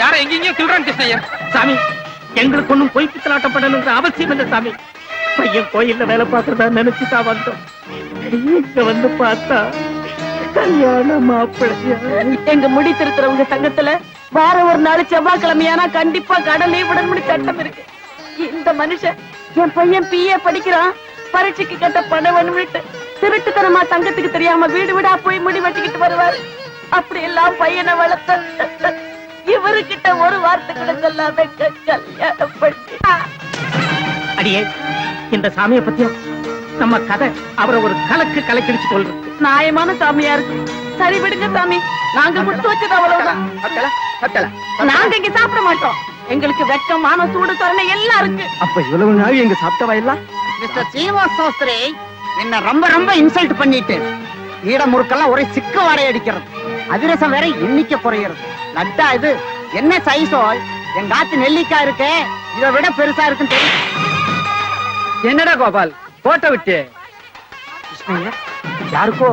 யார எங்கெங்கயோ சொல்றான் கிருஷ்ணய்யர் சாமி எங்களுக்கு ஒண்ணும் பொய் பித்தலாட்டப்படணுங்கிற அவசியம் இல்லை சாமி. பையன் கோயில்ல வேலை பார்க்கறதா நினைச்சுதான் வந்தோம். இங்க வந்து பார்த்தா கல்யாண மாப்பிள்ளையா? எங்க முடி திருத்துறவங்க சங்கத்துல வார ஒரு நாள் செவ்வாய்க்கிழமையானா கண்டிப்பா கடலே விடணும்னு சட்டம் இருக்கு. இந்த மனுஷன் என் பையன் பிஏ படிக்கிறான். பரீட்சைக்கு கட்ட பணம் வேணும்னுட்டு திருட்டுத்தனமா தங்கத்துக்கு தெரியாம வீடு வீடா போய் முடி வெட்டிக்கிட்டு வருவாரு. அப்படி எல்லாம் பையனை வளர்த்த இவருகிட்ட ஒரு வார்த்தை கூட சொல்லாம கல்யாணம் பண்ணி அடியே இந்த சாமியை பத்தியும் நம்ம கதை அவரை ஒரு கலக்கு கலக்கிடிச்சு கொள்றது நியாயமான சாமியா இருக்கு. சரி விடுங்க சாமி. நாங்க கொடுத்து வச்சது அவ்வளவுதான். நாங்க இங்க சாப்பிட மாட்டோம். எங்களுக்கு வெக்கம் மான சூடு சொரணை எல்லாம் இருக்கு. அப்ப இவ்வளவு நாள் எங்க சாப்பிட்டவா எல்லாம்? மிஸ்டர் சாஸ்திரி என்ன ரொம்ப ரொம்ப இன்சல்ட் பண்ணிட்டு ஈட முறுக்கெல்லாம் ஒரே சிக்க வாடை அடிக்கிறது. அதிரசம் வேற எண்ணிக்கை குறையிறது. லட்டா இது. என்ன சைஸோ எங்க ஆத்து நெல்லிக்காய் இருக்கே. இதை விட பெருசா இருக்குன்னு தெரியும். என்னடா கோபால்? கோட்டை விட்டு. யாருக்கோ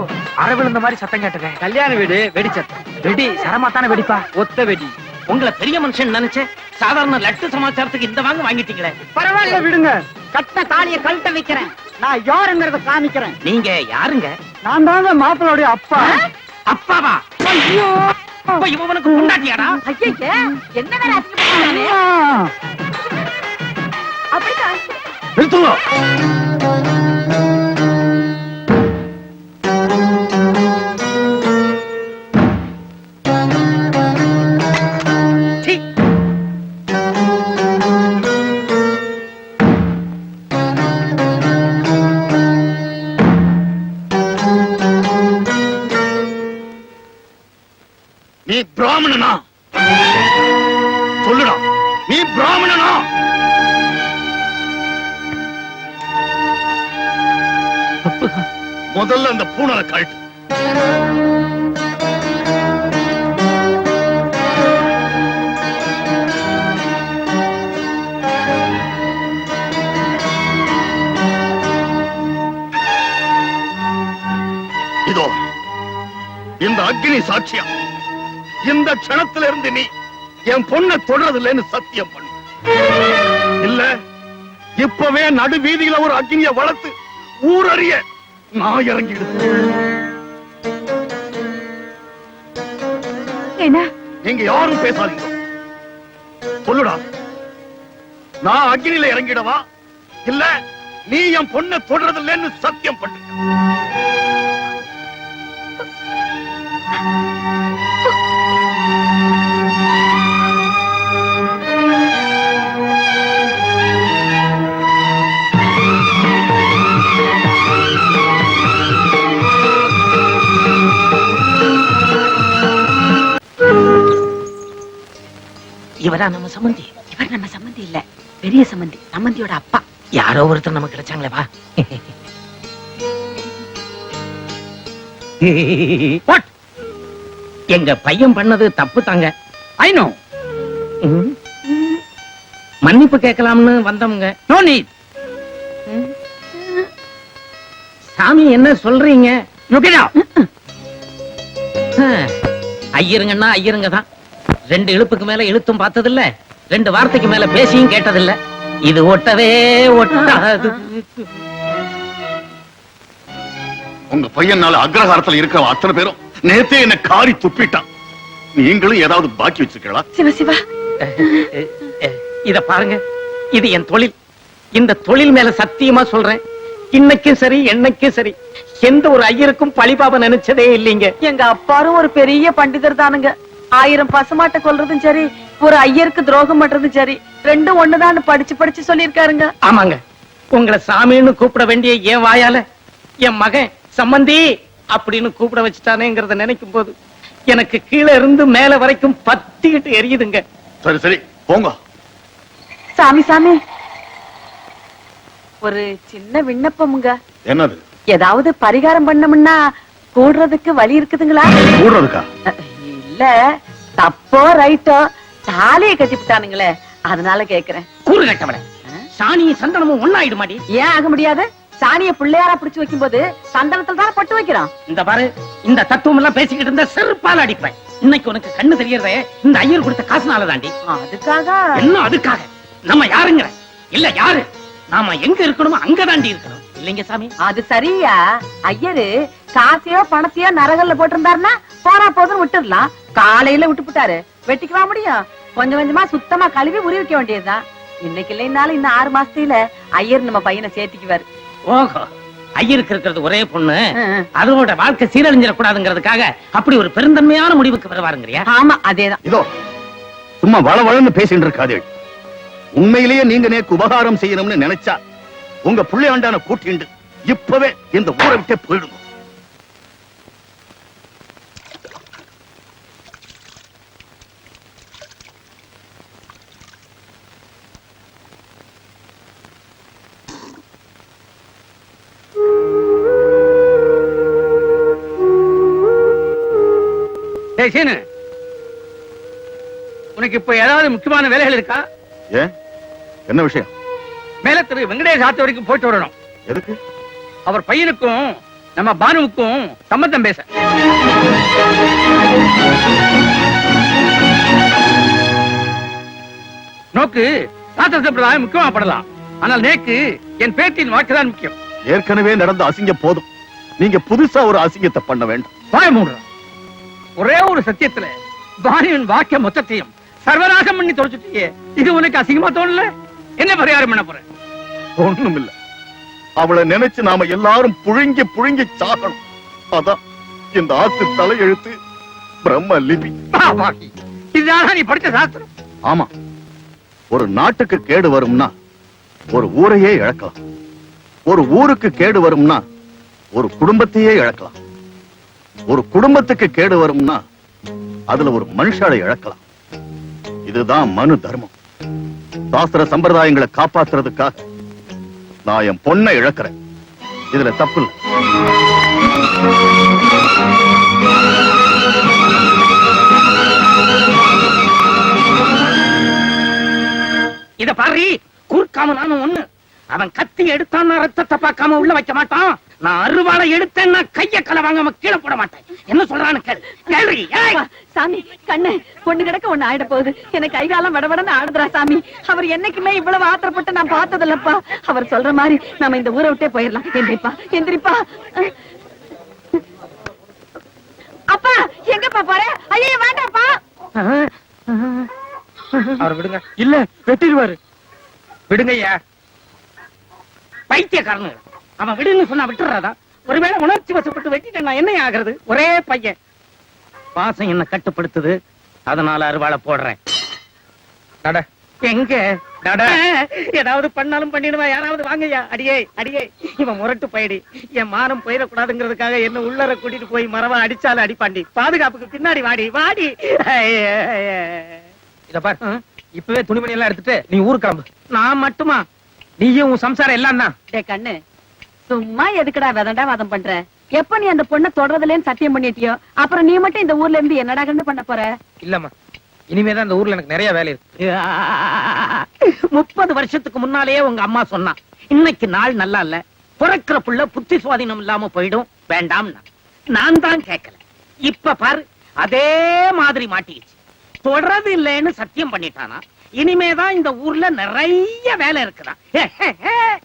விழுந்த மாதிரி சத்தம் கேட்டேன் கல்யாண வீடு வெடிச்சத்தம் வெடி? சரமாத்தான வெடிப்பா? ஒத்த வெடி. உங்களை பெரிய மனுஷன் நினைச்சேன் சாதாரண லட்டு சமாச்சாரத்துக்கு இந்த வாங்க வாங்கிட்டீங்களே. பரவாயில்ல விடுங்க. கட்ட தாலிய கழட்ட வைக்கிறேன். நான் யாருங்கிறத காமிக்கிறேன். நீங்க யாருங்க? நான் தாங்க மாப்பிளோடைய அப்பா. அப்பாவா? அப்ப இவனுக்கு கொண்டாட்டியாடா ஐயா என்ன வேற அசிங்கப்படுத்தானே அப்படிதான் நீ பிராமணனா? சொல்லுடா. நீ பிராமணனா? முதல்ல அந்த பூனரை கழட்டு. இதோ இந்த அக்னி சாட்சியா? இந்த க்ஷணத்துல இருந்து நீ என் பொண்ணை தொடறதில்லைன்னு சத்தியம் பண்ணு. இல்ல இப்பவே நடு வீதியில ஒரு அக்னிய வளர்த்து ஊரறிய நான் இறங்கிடுது என்ன நீங்க யாரும் பேசாதீங்க. சொல்லுடா நான் அக்னியில இறங்கிடவா? இல்ல நீ என் பொண்ணை தொடறதில்லைன்னு சத்தியம் பண்ணு. இவரா நம்ம சம்பந்தி? இவர் நம்ம சம்மந்தி இல்ல. பெரிய சம்மந்தி சம்மந்தியோட அப்பா. யாரோ ஒருத்தர் நமக்கு கிடைச்சாங்களே வா. What? எங்க பையன் பண்ணது தப்பு தாங்க. I know. மன்னிப்பு கேட்கலாம்னு வந்தவங்க. நோ நீட் சாமி என்ன சொல்றீங்க? ஐயருங்கன்னா ஐயருங்க தான். ரெண்டு இழுப்புக்கு மேல இழுத்தும் பார்த்ததில்ல. ரெண்டு வார்த்தைக்கு மேல பேசியும் கேட்டதில்ல. இது ஒட்டவே ஒட்டாது. உங்க பையனால அக்ரஹாரத்துல இருக்கிற அத்தனை பேரும் நேத்தே என்ன காரி துப்பிட்டான். நீங்களும் ஏதாவது பாக்கி வச்சிருக்கீங்களா? சிவ சிவா. இத பாருங்க. இது என் தொழில். இந்த தொழில் மேல சத்தியமா சொல்றேன். இன்னைக்கும் சரி என்னைக்கும் சரி. எந்த ஒரு ஐயருக்கும் பழிபாப நினைச்சதே இல்லைங்க. எங்க அப்பாரும் ஒரு பெரிய பண்டிதர் தானுங்க. ஆயிரம் பசுமாட்டை கொல்றதும் சரி ஒரு ஐயருக்கு துரோகம் பண்றதும் சரி ரெண்டும் ஒண்ணுதான் படிச்சு படிச்சு சொல்லிருக்காருங்க ஆமாங்க. உங்களை சாமின்னு கூப்பிட வேண்டிய என் வாயால என் மகன் சம்மந்தி அப்படின்னு கூப்பிட வச்சுட்டானேங்கிறத நினைக்கும் போது எனக்கு கீழே இருந்து மேல வரைக்கும் பத்திக்கிட்டு எரியுதுங்க. சரி சரி போங்க. சாமி சாமி. ஒரு சின்ன விண்ணப்பமுங்க. என்னது? ஏதாவது பரிகாரம் பண்ணமுன்னா கூடுறதுக்கு வழி இருக்குதுங்களா? கூடுறதுக்கா? இல்ல. தப்போ ரைட்டோ தாலியை கட்டிவிட்டானுங்களே அதனால கேக்குறேன். கூறு கட்டவன. சாணியும் சந்தனமும் ஒன்னாயிடுமாடி ஏன் ஆக முடியாது? சாணிய பிள்ளையாரா பிடிச்சு வைக்கும்போது சந்தனத்துல தானே பட்டு வைக்கிறோம். இந்த பாரு இந்த தத்துவம் எல்லாம் பேசிக்கிட்டு இருந்த செருப்பால் அடிப்பேன். இன்னைக்கு உனக்கு கண்ணு தெரியறதே இந்த ஐயர் கொடுத்த காசுனால தாண்டி. அதுக்காக? என்ன அதுக்காக? நம்ம யாருங்கிற? இல்ல யாரு? நாம எங்க இருக்கணுமோ அங்க தாண்டி இருக்கணும். இல்லைங்க சாமி? அது சரியா? ஐயரு காசையோ பணத்தையோ நரகல்ல போட்டிருந்தாருன்னா போனா போதும் விட்டுடலாம். காலையில விட்டு விட்டாரு வெட்டிக்கவா முடியும். கொஞ்சம் கொஞ்சமா சுத்தமா கழுவி உரி வைக்க வேண்டியதுதான். இன்னைக்கு இல்லைனாலும் இன்னும் ஆறு மாசத்துல ஐயர் நம்ம பையனை சேர்த்துக்குவாரு. ஓஹோ ஐயருக்கு இருக்கிறது ஒரே பொண்ணு. அதோட வாழ்க்கை சீரழிஞ்சிடக்கூடாதுங்கிறதுக்காக அப்படி ஒரு பெருந்தன்மையான முடிவுக்கு வருவாருங்கறியா? ஆமா அதேதான். இதோ சும்மா வள வளன்னு பேசிட்டு இருக்காதீர்கள் உண்மையிலேயே நீங்க நேக்கு உபகாரம் செய்யணும்னு நினைச்சா உங்க புள்ளையாண்டான கூட்டிண்டு இப்பவே இந்த ஊரை விட்டே போயிடுங்க. டேய் சீனு. உனக்கு இப்ப ஏதாவது முக்கியமான வேலைகள் இருக்கா? ஏன்? என்ன விஷயம்? மேல திரு வெங்கடேஷ் ஆத்து வரைக்கும் போயிட்டு வரணும். எதுக்கு? அவர் பையனுக்கும் நம்ம பானுவுக்கும் சம்பந்தம் பேச. நோக்கு சம்பிரதாயம் முக்கியமா படலாம். ஆனால் நேக்கு என் பேட்டியின் வாக்குதான் முக்கியம். ஏற்கனவே நடந்த அசிங்கம் போதும். நீங்க புதுசா ஒரு அசிங்கத்தை பண்ண வேண்டாம். வாய் மூடுறான் ஒரே ஒரு சத்தியத்துல பானுவின் வாக்கிய மொத்தத்தையும் சர்வநாசம் பண்ணி தொலைச்சிட்டியே. இது உனக்கு அசிங்கமா தோணல? என்ன பரிகாரம் பண்ண போற? ஒண்ணும் இல்ல அவளை நினைச்சு நாம எல்லாரும் புழுங்கி புழுங்கி சாகணும். அதான் இந்த ஆத்து தலையெழுத்து பிரம்ம லிபி. இதுதானா நீ படிச்ச சாஸ்திரம்? ஆமா. ஒரு நாட்டுக்கு கேடு வரும்னா ஒரு ஊரையே இழக்கலாம். ஒரு ஊருக்கு கேடு வரும்னா ஒரு குடும்பத்தையே இழக்கலாம். ஒரு குடும்பத்துக்கு கேடு வரும்னா அதுல ஒரு மனுஷாலை இழக்கலாம். இதுதான் மனு தர்மம். சாஸ்திர சம்பிரதாயங்களை காப்பாத்துறதுக்காக நான் என் பொண்ணை இழக்கிறேன். இதுல தப்பு இத பாரு குறுக்காம நானும் ஒண்ணு. அவன் கத்தி எடுத்தான்னா ரத்தத்தை பார்க்காம உள்ள வைக்க மாட்டான். நான் அருவாளை எடுத்தேன்னா கைய கலை வாங்காம கீழே போட மாட்டேன். என்ன சொல்றான்னு கேளு. சாமி கண்ணு பொண்ணு கிடக்க ஒண்ணு ஆயிட போகுது. எனக்கு கை காலம் வடவடன்னு ஆடுதுரா சாமி. அவர் என்னைக்குமே இவ்வளவு ஆத்திரப்பட்டு நான் பார்த்ததில்லப்பா. அவர் சொல்ற மாதிரி நாம இந்த ஊரை விட்டே போயிடலாம். எந்திரிப்பா எந்திரிப்பா. அப்பா எங்கப்பா போற? ஐயோ வேண்டாப்பா. அவர் விடுங்க. இல்ல வெட்டிடுவாரு. விடுங்க ஐயா பைத்தியக்காரனு அவன் விடுன்னு சொன்னா விட்டுறாதா? ஒருவேளை உணர்ச்சி வசப்பட்டு வெட்டிட்டேன் நான் என்ன ஆகுறது? ஒரே பையன். பாசம் என்ன கட்டுப்படுத்துது. அதனால அருவாளை போடுறேன். நட எங்க. ஏதாவது பண்ணாலும் பண்ணிடுவா. யாராவது வாங்கய்யா. அடியே அடியே. இவன் முரட்டு பயடி. என் மானம் போயிடக்கூடாதுங்கிறதுக்காக என்ன உள்ளர கூட்டிட்டு போய் மரவா அடிச்சாலும் அடிப்பாண்டி. பாதுகாப்புக்கு பின்னாடி வாடி வாடி. இத பார். இப்பவே துணிமணி எல்லாம் எடுத்துட்டு நீ ஊருக்கு கிளம்பு. நான் மட்டுமா? நீயும் உன் சம்சாரம் எல்லாம் தான். டே கண்ணு. சும்மா எதுக்குடா விதண்டா வாதம் பண்ற? எப்ப நீ அந்த பொண்ணை தொடர்றதுலேன்னு சத்தியம் பண்ணிட்டியோ? அப்புறம் நீ மட்டும் இந்த ஊர்ல இருந்து என்னடா கண்ணு பண்ண போற? இல்லம்மா. இனிமேதான் இந்த ஊர்ல எனக்கு நிறைய வேலை இருக்கு. முப்பது வருஷத்துக்கு முன்னாலேயே உங்க அம்மா சொன்னா இன்னைக்கு நாள் நல்லா இல்ல. பிறக்கிற புள்ள புத்தி சுவாதீனம் இல்லாம போயிடும். வேண்டாம்னா. நான் தான் கேட்கல இப்ப பாரு அதே மாதிரி மாட்டிடுச்சு தொடறது இல்லைன்னு சத்தியம் பண்ணிட்டானா. இனிமேதான் இந்த ஊர்ல நிறைய வேலை இருக்குதா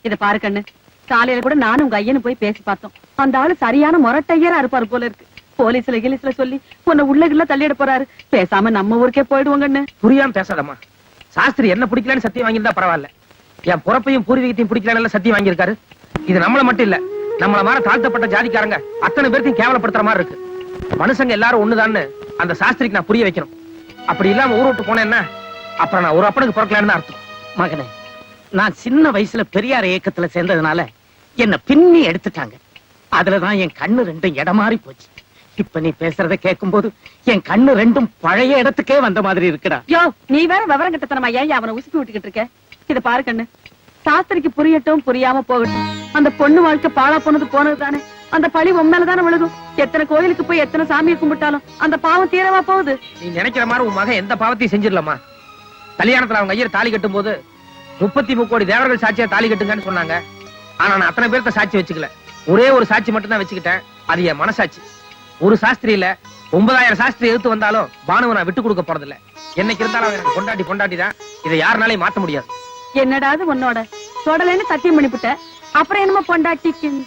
இத பாரு கண்ணு. காலையில கூட நானும் உங்க ஐயனு போய் பேசி பார்த்தோம். அந்த ஆளு சரியான முரட்டையரா இருப்பாரு போல இருக்கு. போலீஸ்ல கிலீஸ்ல சொல்லி உன்னை உள்ள கிள்ள தள்ளிட போறாரு. பேசாம நம்ம ஊருக்கே போயிடுவோம் கண்ணு புரியாம பேசாதம்மா. சாஸ்திரி என்ன பிடிக்கலன்னு சத்தியம் வாங்கியிருந்தா பரவாயில்ல. என் பிறப்பையும் பூர்வீகத்தையும் பிடிக்கலன்னு சத்தியம் வாங்கியிருக்காரு. இது நம்மள மட்டும் இல்ல நம்மள மாதிரி தாழ்த்தப்பட்ட ஜாதிக்காரங்க அத்தனை பேர்த்தையும் கேவலப்படுத்துற மாதிரி இருக்கு. மனுஷங்க எல்லாரும் ஒண்ணுதான்னு அந்த சாஸ்திரிக்கு நான் புரிய வைக்கணும். அப்படி இல்லாம ஊர் விட்டு போனேன்னா அப்புறம் நான் ஒரு அப்பனுக்கு பிறக்கலன்னு அர்த்தம். மகனே நான் சின்ன வயசுல பெரியார் இயக்கத்துல சேர்ந்ததுனால என்ன பின்னி எடுத்துட்டாங்க. அதுலதான் என் கண்ணு ரெண்டும் இடமாறி போச்சு. இப்ப நீ பேசுறத கேட்கும்போது என் கண்ணு ரெண்டும் பழைய இடத்துக்கே வந்த மாதிரி இருக்குடா. யோ நீ வேற விவரம் கிட்டத்தனமா ஏன் அவனை உசுப்பி விட்டுக்கிட்டு இருக்க? இத பாரு கண்ணு. சாஸ்திரிக்கு புரியட்டும் புரியாம போகட்டும். அந்த பொண்ணு வாழ்க்கை பாழா போனது போனது தானே அந்த பழி மேலதானே விழுகும். எத்தனை கோயிலுக்கு போய் எத்தனை சாமியை கும்பிட்டாலும் அந்த பாவம் தீரவா போகுது. நீ நினைக்கிற மாதிரி உன் மகன் எந்த பாவத்தையும் செஞ்சிடலாமா? கல்யாணத்துல அவங்க ஐயர் தாலி கட்டும் போது முப்பத்தி முக்கோடி தேவர்கள் சாட்சியா தாலி கட்டுங்கன்னு சொன்னாங்க. ஆனா நான் அத்தனை பேர்த்த சாட்சி வச்சுக்கல. ஒரே ஒரு சாட்சி மட்டும் தான் வச்சுக்கிட்டேன். அது என் மனசாட்சி. ஒரு சாஸ்திரியில ஒன்பதாயிரம் சாஸ்திரி எடுத்து வந்தாலும் பானுவை நான் விட்டு கொடுக்க போறதில்ல. என்னைக்கு இருந்தாலும் எனக்கு பொண்டாட்டி பொண்டாட்டி தான் இதை யாருனாலையும் மாத்த முடியாது. என்னடாது உன்னோட? தொடலைன்னு சத்தியம் பண்ணிவிட்ட அப்புறம் என்னமோ பொண்டாட்டி